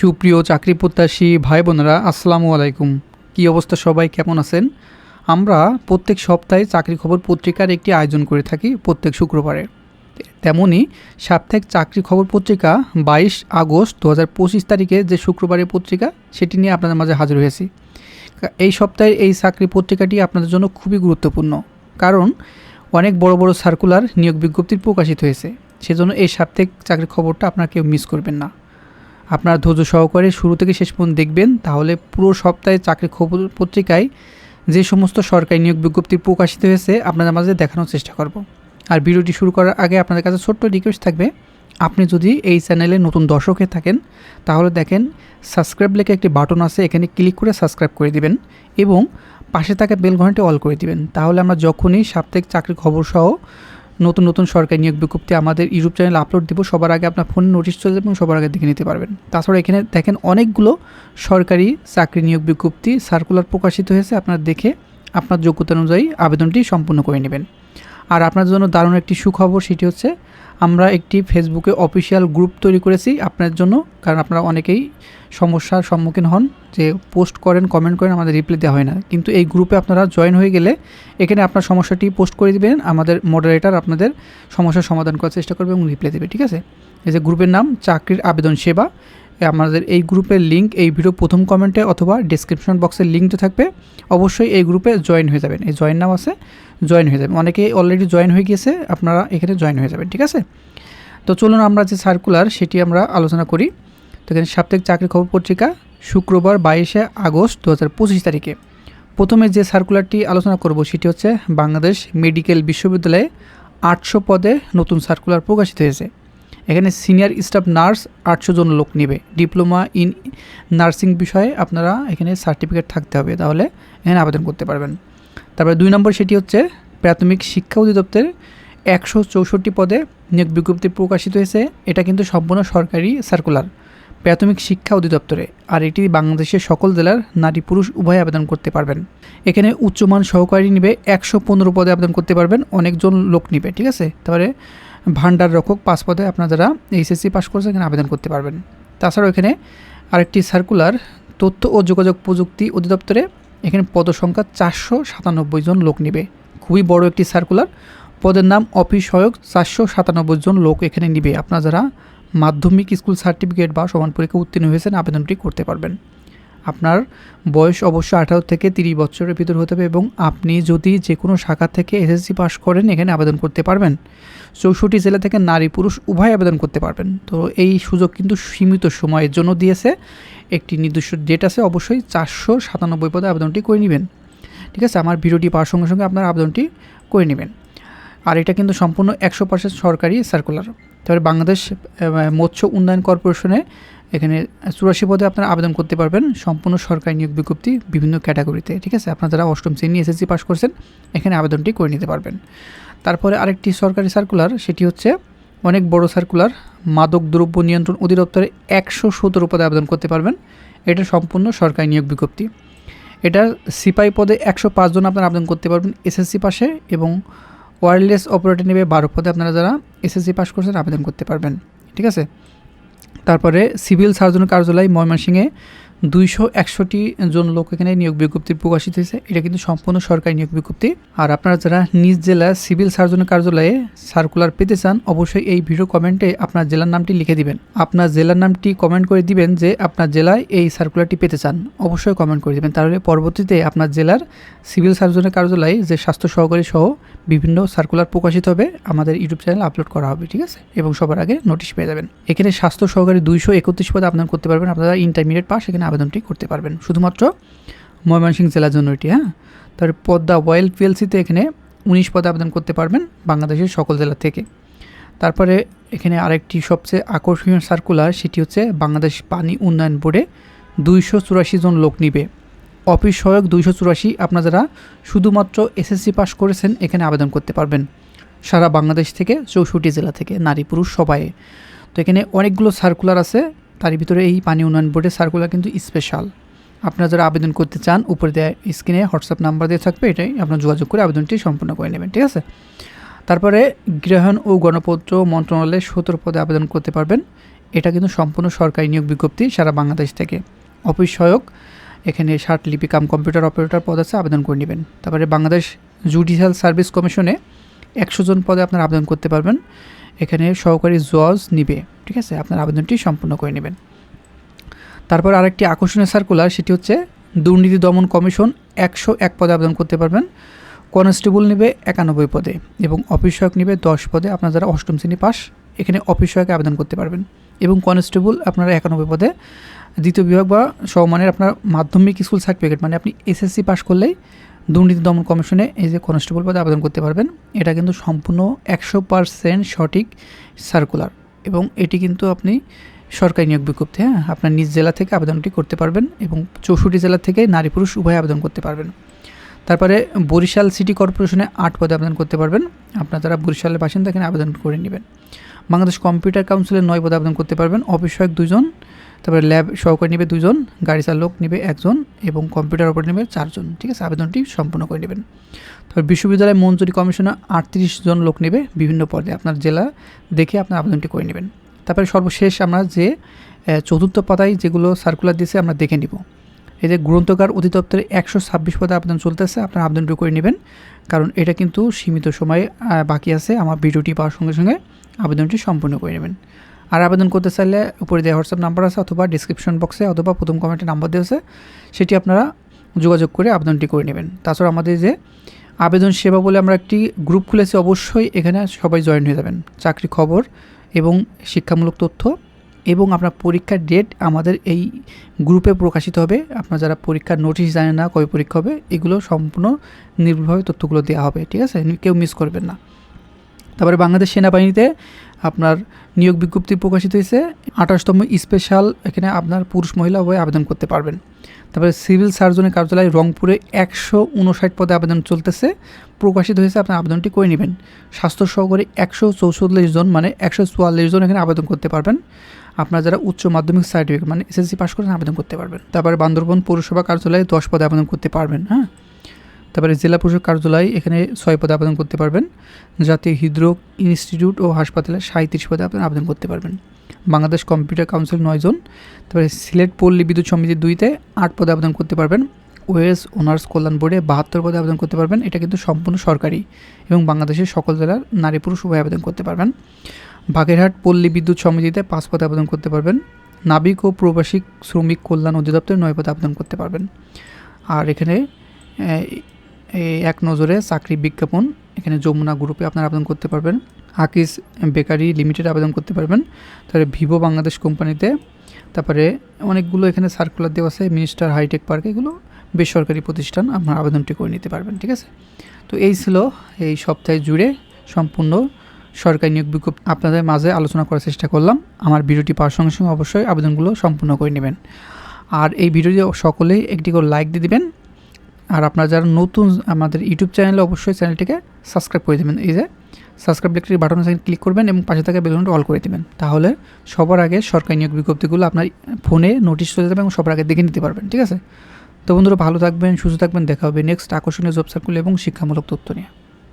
সুপ্রিয় চাকরি প্রত্যাশী ভাই বোনেরা, আসসালামু আলাইকুম। কী অবস্থা সবাই? কেমন আছেন? আমরা প্রত্যেক সপ্তাহে চাকরি খবর পত্রিকার একটি আয়োজন করে থাকি প্রত্যেক শুক্রবারে। তেমনই সাপ্তাহিক চাকরি খবর পত্রিকা বাইশ আগস্ট দু হাজার পঁচিশ তারিখে যে শুক্রবারের পত্রিকা, সেটি নিয়ে আপনাদের মাঝে হাজির হয়েছি। এই সপ্তাহে এই চাকরি পত্রিকাটি আপনাদের জন্য খুবই গুরুত্বপূর্ণ। কারণ অনেক বড় বড় সার্কুলার নিয়োগ বিজ্ঞপ্তির প্রকাশিত হয়েছে। সেজন্য এই সাপ্তাহিক চাকরির খবরটা আপনারা কেউ মিস করবেন না। আপনারা ধৈর্য সহকারে শুরু থেকে শেষ পর্যন্ত দেখবেন, তাহলে পুরো সপ্তাহে চাকরি খবর পত্রিকায় যে সমস্ত সরকারি নিয়োগ বিজ্ঞপ্তি প্রকাশিত হয়েছে, আপনাদের মাঝে দেখানোর চেষ্টা করব। আর ভিডিওটি শুরু করার আগে আপনাদের কাছে ছোট্ট রিকোয়েস্ট থাকবে, আপনি যদি এই চ্যানেলে নতুন দর্শক হয়ে থাকেন, তাহলে দেখেন সাবস্ক্রাইব লেখে একটি বাটন আছে, এখানে ক্লিক করে সাবস্ক্রাইব করে দিবেন এবং পাশে থাকা বেল ঘন্টি অল করে দিবেন। তাহলে আমরা যখনই সাপ্তাহিক চাকরির খবর সহ নতুন নতুন সরকারি নিয়োগ বিজ্ঞপ্তি আমাদের ইউটিউব চ্যানেল আপলোড দেবো। সবার আগে আপনার ফোনে নোটিশ চলে যাবে এবং সবার আগে দেখে নিতে পারবেন। তাছাড়া এখানে দেখেন অনেকগুলো সরকারি চাকরি নিয়োগ বিজ্ঞপ্তি সার্কুলার প্রকাশিত হয়েছে। আপনার দেখে আপনার যোগ্যতা অনুযায়ী আবেদনটি সম্পূর্ণ করে নেবেন। আর আপনার জন্য দারুণ একটি সুখবর সেটি হচ্ছে আমরা একটি ফেসবুকে অফিসিয়াল গ্রুপ তৈরি করেছি আপনার জন্য, কারণ আপনারা অনেকেই সমস্যার সম্মুখীন হন, যে পোস্ট করেন কমেন্ট করেন, আমাদের রিপ্লাই দেওয়া হয় না। কিন্তু এই গ্রুপে আপনারা জয়েন হয়ে গেলে এখানে আপনার সমস্যাটি পোস্ট করে দেবেন, আমাদের মডারেটার আপনাদের সমস্যার সমাধান করার চেষ্টা করবে এবং রিপ্লাই দেবে, ঠিক আছে? এই যে গ্রুপের নাম, চাকরির আবেদন সেবা। আমাদের এই গ্রুপের লিঙ্ক এই ভিডিও প্রথম কমেন্টে অথবা ডিসক্রিপশন বক্সের লিঙ্কটা থাকবে। অবশ্যই এই গ্রুপে জয়েন হয়ে যাবেন। এই জয়েন নাম আছে জয়েন হয়ে যাবেন। অনেকে অলরেডি জয়েন হয়ে গিয়েছে, আপনারা এখানে জয়েন হয়ে যাবেন, ঠিক আছে? তো চলুন আমরা যে সার্কুলার সেটি আমরা আলোচনা করি। তো এখানে সাপ্তাহিক চাকরি খবর পত্রিকা, শুক্রবার বাইশে আগস্ট দু হাজার পঁচিশ তারিখে। প্রথমে যে সার্কুলারটি আলোচনা করব, সেটি হচ্ছে বাংলাদেশ মেডিকেল বিশ্ববিদ্যালয়ে আটশো পদে নতুন সার্কুলার প্রকাশিত হয়েছে। এখানে সিনিয়র স্টাফ নার্স আটশো জন লোক নেবে। ডিপ্লোমা ইন নার্সিং বিষয়ে আপনারা এখানে সার্টিফিকেট থাকতে হবে, তাহলে এখানে আবেদন করতে পারবেন। তারপরে দুই নম্বর সেটি হচ্ছে, প্রাথমিক শিক্ষা অধিদপ্তরের একশো চৌষট্টি পদে নিয়োগ বিজ্ঞপ্তি প্রকাশিত হয়েছে। এটা কিন্তু সম্পূর্ণ সরকারি সার্কুলার প্রাথমিক শিক্ষা অধিদপ্তরে, আর এটি বাংলাদেশের সকল জেলার নারী পুরুষ উভয় আবেদন করতে পারবেন। এখানে উচ্চমান সহকারী নিবে একশো পনেরো পদে আবেদন করতে পারবেন, অনেকজন লোক নিবে, ঠিক আছে? তারপরে ভান্ডার রক্ষক পাঁচ পদে আপনারা যারা এইচএসসি পাস করছে এখানে আবেদন করতে পারবেন। তাছাড়াও এখানে আরেকটি সার্কুলার তথ্য ও যোগাযোগ প্রযুক্তি অধিদপ্তরে এখানে পদসংখ্যা চারশো সাতানব্বই জন লোক নেবে। খুবই বড় একটি সার্কুলার পদের নাম অফিস সহায়ক চারশো সাতানব্বই জন লোক এখানে নিবে। আপনারা যারা মাধ্যমিক স্কুল সার্টিফিকেট বা সমান পরীক্ষা উত্তীর্ণ হয়েছেন, আবেদনটি করতে পারবেন। আপনার বয়স অবশ্যই আঠারো থেকে তিরিশ বছরের ভিতর হতে হবে এবং আপনি যদি যে কোনো শাখা থেকে এসএসসি পাস করেন, এখানে আবেদন করতে পারবেন। চৌষট্টি জেলা থেকে নারী পুরুষ উভয় আবেদন করতে পারবেন। তো এই সুযোগ কিন্তু সীমিত সময়ের জন্য দিয়েছে। একটি নির্দিষ্ট ডেট আছে, অবশ্যই চারশো সাতানব্বই পদে আবেদনটি করে নেবেন। ঠিক আছে, আমার ভিডিওটি পাওয়ার সঙ্গে সঙ্গে আপনার আবেদনটি করে নেবেন। আর এটা কিন্তু সম্পূর্ণ একশো পার্সেন্ট সরকারি সার্কুলার তারপরে বাংলাদেশ মৎস্য উন্নয়ন কর্পোরেশনে এখানে চুরাশি পদে আপনারা আবেদন করতে পারবেন। সম্পূর্ণ সরকারি নিয়োগ বিজ্ঞপ্তি বিভিন্ন ক্যাটাগরিতে, ঠিক আছে? আপনারা যারা অষ্টম শ্রেণি এসএসসি পাস করছেন, এখানে আবেদনটি করে নিতে পারবেন। তারপরে আরেকটি সরকারি সার্কুলার সেটি হচ্ছে অনেক বড় সার্কুলার মাদক দ্রব্য নিয়ন্ত্রণ অধিদপ্তরে একশো সতেরো পদে আবেদন করতে পারবেন। এটা সম্পূর্ণ সরকারি নিয়োগ বিজ্ঞপ্তি। এটা সিপাই পদে একশো পাঁচজন আপনারা আবেদন করতে পারবেন এসএসসি পাশে এবং ওয়্যারলেস অপারেটর নেবে বারো পদে আপনারা যারা এসএসসি পাস করছেন আবেদন করতে পারবেন, ঠিক আছে? তারপরে সিভিল সার্জন কার্যালয় ময়মনসিংহে দুইশো একশোটি জন লোক এখানে নিয়োগ বিজ্ঞপ্তি প্রকাশিত হয়েছে। এটা কিন্তু সম্পূর্ণ সরকারি নিয়োগ বিজ্ঞপ্তি। আর আপনারা যারা নিজ জেলা সিভিল সার্জনের কার্যালয়ে সার্কুলার পেতে চান, অবশ্যই এই ভিডিও কমেন্টে আপনার জেলার নামটি লিখে দিবেন। আপনার জেলার নামটি কমেন্ট করে দিবেন যে আপনার জেলায় এই সার্কুলারটি পেতে চান। অবশ্যই কমেন্ট করে দিবেন। তাহলে পরবর্তীতে আপনার জেলার সিভিল সার্জনের কার্যালয়ে যে স্বাস্থ্য সহকারী সহ বিভিন্ন সার্কুলার প্রকাশিত হবে, আমাদের ইউটিউব চ্যানেল আপলোড করা হবে, ঠিক আছে? এবং সবার আগে নোটিশ পেয়ে যাবেন। এখানে স্বাস্থ্য সহকারী দুইশো একত্রিশ পদে আবেদন করতে পারবেন। আপনারা ইন্টারমিডিয়েট পাস, এখানে আবেদনটি করতে পারবেন। শুধুমাত্র ময়মনসিংহ জেলার জন্য এটি হ্যাঁ? তারপরে পদ্মা ওয়েল পিএলসিতে এখানে উনিশ পদে আবেদন করতে পারবেন বাংলাদেশের সকল জেলা থেকে। তারপরে এখানে আরেকটি সবচেয়ে আকর্ষণীয় সার্কুলার সেটি হচ্ছে বাংলাদেশ পানি উন্নয়ন বোর্ডে দুইশো চুরাশি জন লোক নিবে। অফিস সহায়ক দুইশো চুরাশি আপনারা যারা শুধুমাত্র এসএসসি পাস করেছেন এখানে আবেদন করতে পারবেন। সারা বাংলাদেশ থেকে চৌষট্টি জেলা থেকে নারী পুরুষ সবাই। তো এখানে অনেকগুলো সার্কুলার আছে। তার ভিতরে এই পানি উন্নয়ন বোর্ডের সার্কুলার কিন্তু স্পেশাল আপনারা যারা আবেদন করতে চান, উপরে দেয় স্ক্রিনে হোয়াটসঅ্যাপ নাম্বার দিয়ে থাকবে, এটাই আপনার যোগাযোগ করে আবেদনটি সম্পূর্ণ করে নেবেন, ঠিক আছে? তারপরে গৃহায়ণ ও গণপত্র মন্ত্রণালয়ে সতেরো পদে আবেদন করতে পারবেন। এটা কিন্তু সম্পূর্ণ সরকারি নিয়োগ বিজ্ঞপ্তি সারা বাংলাদেশ থেকে। অফিস সহায়ক, এখানে ষাট লিপি কাম কম্পিউটার অপারেটর পদ আছে, আবেদন করে নেবেন। তারপরে বাংলাদেশ জুডিশিয়াল সার্ভিস কমিশনে একশো জন পদে আপনারা আবেদন করতে পারবেন। এখানে সহকারী জজ নিবে, ঠিক আছে? আপনার আবেদনটি সম্পূর্ণ করে নেবেন। তারপর আরেকটি আকর্ষণীয় সার্কুলার সেটি হচ্ছে দুর্নীতি দমন কমিশন একশো এক পদে আবেদন করতে পারবেন। কনস্টেবল নেবে একানব্বই পদে এবং অফিস সহায়ক নেবে দশ পদে। আপনার যারা অষ্টম শ্রেণি পাস, এখানে অফিস সহায়কে আবেদন করতে পারবেন। এবং কনস্টেবল আপনারা একানব্বই পদে। দ্বিতীয় বিভাগ বা সমমানের আপনার মাধ্যমিক স্কুল সার্টিফিকেট মানে আপনি এসএসসি পাস করলেই দুর্নীতি দমন কমিশনে এই যে কনস্টেবল পদে আবেদন করতে পারবেন, এটা কিন্তু সম্পূর্ণ একশো পারসেন্ট সঠিক সার্কুলার এবং এটি কিন্তু আপনি সরকারি নিয়োগ বিজ্ঞপ্তি হ্যাঁ আপনার নিজ জেলা থেকে আবেদনটি করতে পারবেন এবং চৌষট্টি জেলা থেকে নারী পুরুষ উভয় আবেদন করতে পারবেন। তারপরে বরিশাল সিটি কর্পোরেশনে আট পদে আবেদন করতে পারবেন। আপনার যারা বরিশালের বাসিন্দা, এখানে আবেদন করে নেবেন। বাংলাদেশ কম্পিউটার কাউন্সিলের নয় পদে আবেদন করতে পারবেন। অফিস সহায়ক দুজন তারপরে ল্যাব সহকারী নেবে দুজন, গাড়ি চালক নেবে একজন এবং কম্পিউটার অপারেটর নেবে চারজন, ঠিক আছে? আবেদনটি সম্পূর্ণ করে নেবেন। তারপর বিশ্ববিদ্যালয় মঞ্জুরি কমিশনে আটত্রিশ জন লোক নেবে বিভিন্ন পদে। আপনার জেলা দেখে আপনার আবেদনটি করে নেবেন। তারপরে সর্বশেষ আমরা যে চতুর্থ পাতায় যেগুলো সার্কুলার দিয়েছে আমরা দেখে নিব। এই যে গ্রন্থকার অধিদপ্তরে একশো ছাব্বিশ পদে আবেদন চলতেছে, আপনার আবেদনটি করে নেবেন। কারণ এটা কিন্তু সীমিত সময় বাকি আছে। আমার ভিডিওটি পাওয়ার সঙ্গে সঙ্গে আবেদনটি সম্পূর্ণ করে নেবেন। আর আবেদন করতে চাইলে উপরে দেওয়া হোয়াটসঅ্যাপ নাম্বার আছে অথবা ডিসক্রিপশন বক্সে অথবা প্রথম কমেন্টে নাম্বার দেওয়া সেটি আপনারা যোগাযোগ করে আবেদনটি করে নেবেন। তাছাড়া আমাদের যে আবেদন সেবা বলে আমরা একটি গ্রুপ খুলেছি, অবশ্যই এখানে সবাই জয়েন হয়ে যাবেন। চাকরি খবর এবং শিক্ষামূলক তথ্য এবং আপনার পরীক্ষার ডেট আমাদের এই গ্রুপে প্রকাশিত হবে। আপনার যারা পরীক্ষার নোটিশ জানেন না কবে পরীক্ষা হবে, এগুলো সম্পূর্ণ নির্ভুলভাবে তথ্যগুলো দেওয়া হবে, ঠিক আছে? কেউ মিস করবেন না। তারপরে বাংলাদেশ সেনাবাহিনীতে আপনার নিয়োগ বিজ্ঞপ্তি প্রকাশিত হয়েছে। আঠাশতম স্পেশাল এখানে আপনার পুরুষ মহিলা উভয় আবেদন করতে পারবেন। তারপরে সিভিল সার্জনের কার্যালয় রংপুরে একশো উনষাট পদে আবেদন চলতেছে। প্রকাশিত হয়েছে, আপনার আবেদনটি করে নেবেন। স্বাস্থ্য সহকারী একশো চৌচল্লিশ জন মানে একশো চুয়াল্লিশ জন এখানে আবেদন করতে পারবেন। আপনার যারা উচ্চ মাধ্যমিক সার্টিফিকেট মানে এসএসসি পাস করেন আবেদন করতে পারবেন। তারপরে বান্দরবন পৌরসভা কার্যালয়ে দশ পদে আবেদন করতে পারবেন হ্যাঁ? তারপরে জেলা প্রশাসক কার্যালয় এখানে ছয় পদে আবেদন করতে পারবেন। জাতীয় হৃদরোগ ইনস্টিটিউট ও হাসপাতালে সাঁত্রিশ পদে আপনি আবেদন করতে পারবেন। বাংলাদেশ কম্পিউটার কাউন্সিল নয়জন তারপরে সিলেট পল্লী বিদ্যুৎ সমিতি দুইতে আট পদে আবেদন করতে পারবেন। ওএস অনার্স কল্যাণ বোর্ডে বাহাত্তর পদে আবেদন করতে পারবেন। এটা কিন্তু সম্পূর্ণ সরকারি এবং বাংলাদেশের সকল জেলার নারী পুরুষ উভয় আবেদন করতে পারবেন। বাগেরহাট পল্লী বিদ্যুৎ সমিতিতে পাঁচ পদে আবেদন করতে পারবেন। নাবিক ও প্রবাসী শ্রমিক কল্যাণ অধিদপ্তরে নয় পদে আবেদন করতে পারবেন। আর এখানে এই এক নজরে চাকরি বিজ্ঞাপন, এখানে যমুনা গ্রুপে আপনারা আবেদন করতে পারবেন। আকিস বেকারি লিমিটেড আবেদন করতে পারবেন। তারপরে ভিভো বাংলাদেশ কোম্পানিতে তারপরে অনেকগুলো এখানে সার্কুলার দেওয়া আছে মিনিস্টার হাইটেক পার্ক, এগুলো বেসরকারি প্রতিষ্ঠান, আপনার আবেদনটি করে নিতে পারবেন, ঠিক আছে? তো এই ছিল এই সপ্তাহে জুড়ে সম্পূর্ণ সরকারি নিয়োগ বিজ্ঞপ্তি। আপনাদের মাঝে আলোচনা করার চেষ্টা করলাম। আমার ভিডিওটি পাওয়ার সঙ্গে সঙ্গে অবশ্যই আবেদনগুলো সম্পূর্ণ করে নেবেন। আর এই ভিডিওটি সকলেই একটি করে লাইক দিয়ে দিবেন। আর আপনারা যারা নতুন আমাদের ইউটিউব চ্যানেলে অবশ্যই চ্যানেলটিকে সাবস্ক্রাইব করে দেবেন। এই যে, সাবস্ক্রাইব লেখটির বাটন ক্লিক করবেন এবং পাশে থাকা বেলুনটা অল করে দেবেন। তাহলে সবার আগে সরকারি নিয়োগ বিজ্ঞপ্তিগুলো আপনার ফোনে নোটিশ চলে যাবে এবং সবার আগে দেখে নিতে পারবেন, ঠিক আছে? তো বন্ধুরা, ভালো থাকবেন, সুস্থ থাকবেন, দেখা হবে নেক্সট আকর্ষণীয় জব সার্কুল এবং শিক্ষামূলক তথ্য নিয়ে।